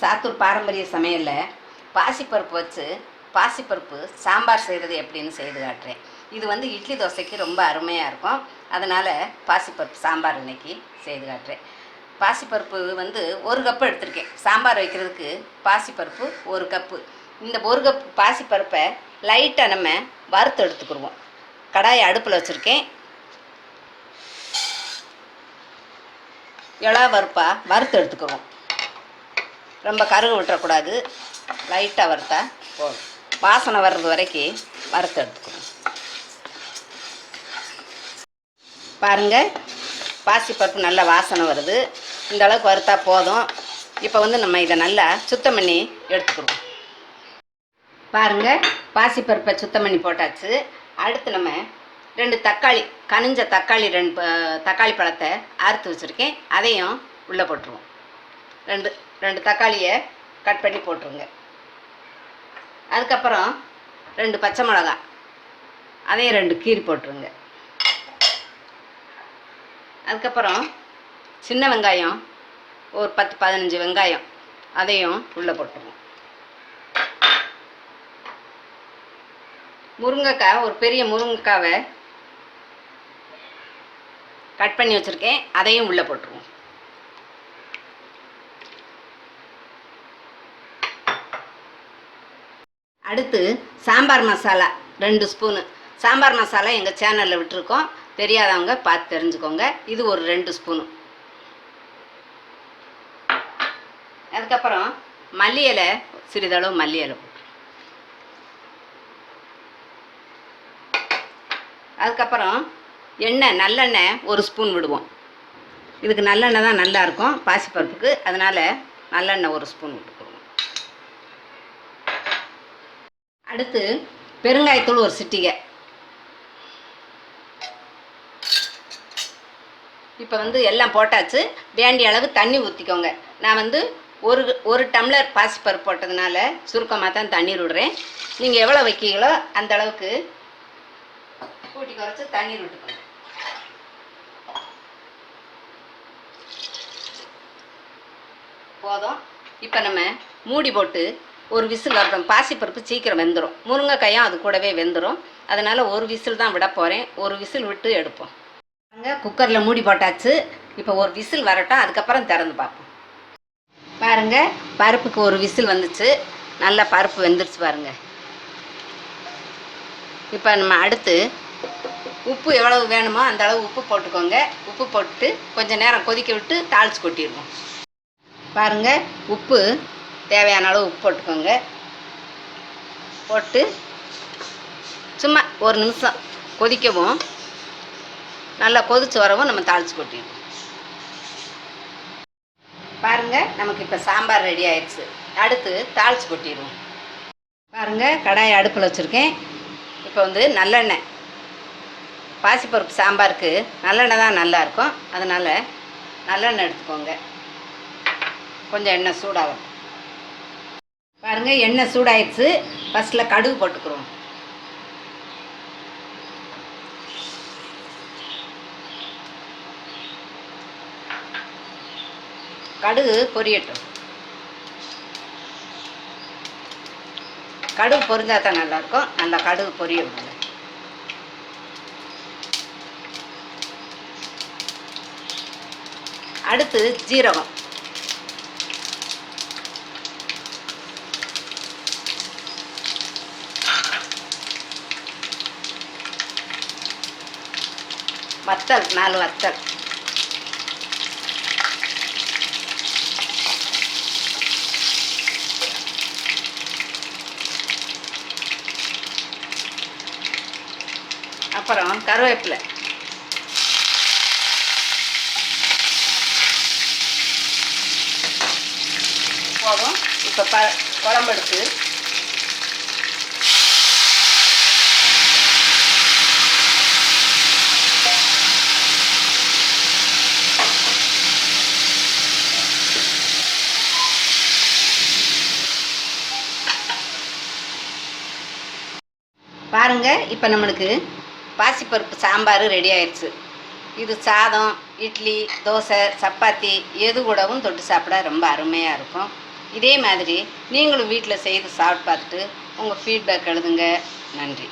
சாத்தூர் பாரம்பரிய சமையலில் பாசிப்பருப்பு வச்சு பாசிப்பருப்பு சாம்பார் செய்கிறது எப்படின்னு செய்து காட்டுறேன். இது வந்து இட்லி தோசைக்கு ரொம்ப அருமையாக இருக்கும். அதனால் பாசிப்பருப்பு சாம்பார் இன்னைக்கு செய்து காட்டுறேன். பாசிப்பருப்பு வந்து ஒரு கப்பு எடுத்திருக்கேன். சாம்பார் வைக்கிறதுக்கு பாசிப்பருப்பு ஒரு கப்பு. இந்த ஒரு கப் பாசிப்பருப்பை லைட்டாக நம்ம வறுத்து எடுத்துக்கிடுவோம். கடாயை அடுப்பில் வச்சுருக்கேன். இளா வறுப்பா வறுத்து எடுத்துக்குவோம் ரொம்ப கருகு விட்டுறக்கூடாது. லைட்டாக வறுத்தா போதும் வாசனை வர்றது வரைக்கும் வறுத்து எடுத்துக்கணும். பாருங்கள் பாசிப்பருப்பு நல்லா வாசனை வருது. இந்த அளவுக்கு வறுத்தா போதும். இப்போ வந்து நம்ம இதை நல்லா சுத்தம் பண்ணி எடுத்துக்கிடுவோம் பாருங்கள் பாசிப்பருப்பை சுத்தம் பண்ணி போட்டாச்சு. அடுத்து நம்ம ரெண்டு தக்காளி கனிஞ்ச தக்காளி ரெண்டு தக்காளி பழத்தை அறுத்து வச்சுருக்கேன். அதையும் உள்ளே போட்டுருவோம். ரெண்டு ரெண்டு தக்காளியை கட் பண்ணி போட்டுருங்க. அதுக்கப்புறம் ரெண்டு பச்சை மிளகாய் அதையும் ரெண்டு கீரி போட்டுருங்க. அதுக்கப்புறம் சின்ன வெங்காயம் ஒரு பத்து பதினஞ்சு வெங்காயம் அதையும் உள்ளே போட்டுருவோம் முருங்கைக்காய் ஒரு பெரிய முருங்கைக்காவை கட் பண்ணி வச்சுருக்கேன். அதையும் உள்ளே போட்டுருவோம். அடுத்து சாம்பார் மசாலா ரெண்டு ஸ்பூனு. சாம்பார் மசாலா எங்கள் சேனலில் விட்டுருக்கோம். தெரியாதவங்க பார்த்து தெரிஞ்சுக்கோங்க. இது ஒரு ரெண்டு ஸ்பூனு. அதுக்கப்புறம் மல்லி இலை சிறிதளவு மல்லி இலை அதுக்கப்புறம் எண்ணெய் நல்லெண்ணெய் ஒரு ஸ்பூன் விடுவோம். இதுக்கு நல்லெண்ணெய் தான் நல்லாயிருக்கும். பாசிப்பருப்புக்கு. அதனால் நல்லெண்ணெய் ஒரு ஸ்பூன் விடுவோம். அடுத்து பெருங்காயத்தூள் ஒரு சிட்டிகை. இப்போ வந்து எல்லாம் போட்டாச்சு. வேண்டிய அளவு தண்ணி ஊற்றிக்கோங்க நான் வந்து ஒரு ஒரு டம்ளர் பாசிப்பருப்பு போட்டதுனால சுருக்கமாக தான் தண்ணீர் விடுறேன். நீங்கள் எவ்வளோ வைக்கீங்களோ அந்த அளவுக்கு கூட்டி குறைச்சி தண்ணீர் விட்டுக்கோங்க. போதும். இப்போ நம்ம மூடி போட்டு ஒரு விசில் வரட்டும் பாசிப்பருப்பு சீக்கிரம் வெந்துடும் முருங்கைக்காயும் அது கூடவே வெந்துடும் அதனால் ஒரு விசில் தான் விட போகிறேன் ஒரு விசில் விட்டு எடுப்போம். பாருங்க குக்கரில் மூடி போட்டாச்சு. இப்போ ஒரு விசில் வரட்டும். அதுக்கப்புறம் திறந்து பார்ப்போம். பாருங்க பருப்புக்கு ஒரு விசில் வந்துச்சு. நல்லா பருப்பு வெந்துருச்சு பாருங்க. இப்போ நம்ம அடுத்து உப்பு எவ்வளவு வேணுமோ அந்த அளவு உப்பு போட்டுக்கோங்க. உப்பு போட்டு கொஞ்சம் நேரம் கொதிக்க விட்டு தாளிச்சு கொட்டிடுவோம் பாருங்கள் உப்பு தேவையான அளவு உப்பு போட்டுக்கோங்க. போட்டு சும்மா ஒரு நிமிஷம் கொதிக்கவும். நல்லா கொதித்து வரவும் நம்ம தாளித்து கொட்டிடுவோம் பாருங்க நமக்கு இப்போ சாம்பார் ரெடி ஆயிடுச்சு. அடுத்து தாளித்து கொட்டிடுவோம். பாருங்கள் கடாயை அடுப்பில் வச்சுருக்கேன். இப்போ வந்து நல்லெண்ணெய். பாசிப்பருப்பு சாம்பாருக்கு நல்லெண்ணெய் தான் நல்லாயிருக்கும் அதனால் நல்லெண்ணெய் எடுத்துக்கோங்க. கொஞ்சம் எண்ணெய் சூடாகும் பாருங்க எண்ணெய் சூடாயிடுச்சு. ஃபஸ்ட்டில் கடுகு போட்டுக்கிறோம். கடுகு பொரியட்டும். கடுகு பொரிஞ்சா தான் நல்லாயிருக்கும். நல்லா கடுகு பொரிய அடுத்து ஜீரகம். வத்தல் நாலு வத்தல். அப்புறம் கருவேப்பிலை. போதும். இப்போ ப குழம்பு எடுத்து பாருங்க இப்போ நம்மளுக்கு பாசிப்பருப்பு சாம்பார் ரெடி ஆயிடுச்சு இது சாதம் இட்லி தோசை சப்பாத்தி எது கூடவும் தொட்டு சாப்பிட ரொம்ப அருமையாக இருக்கும். இதே மாதிரி நீங்களும் வீட்டில் செய்து சாப்பிட்டு பார்த்துட்டு உங்கள் ஃபீட்பேக் எழுதுங்க. நன்றி.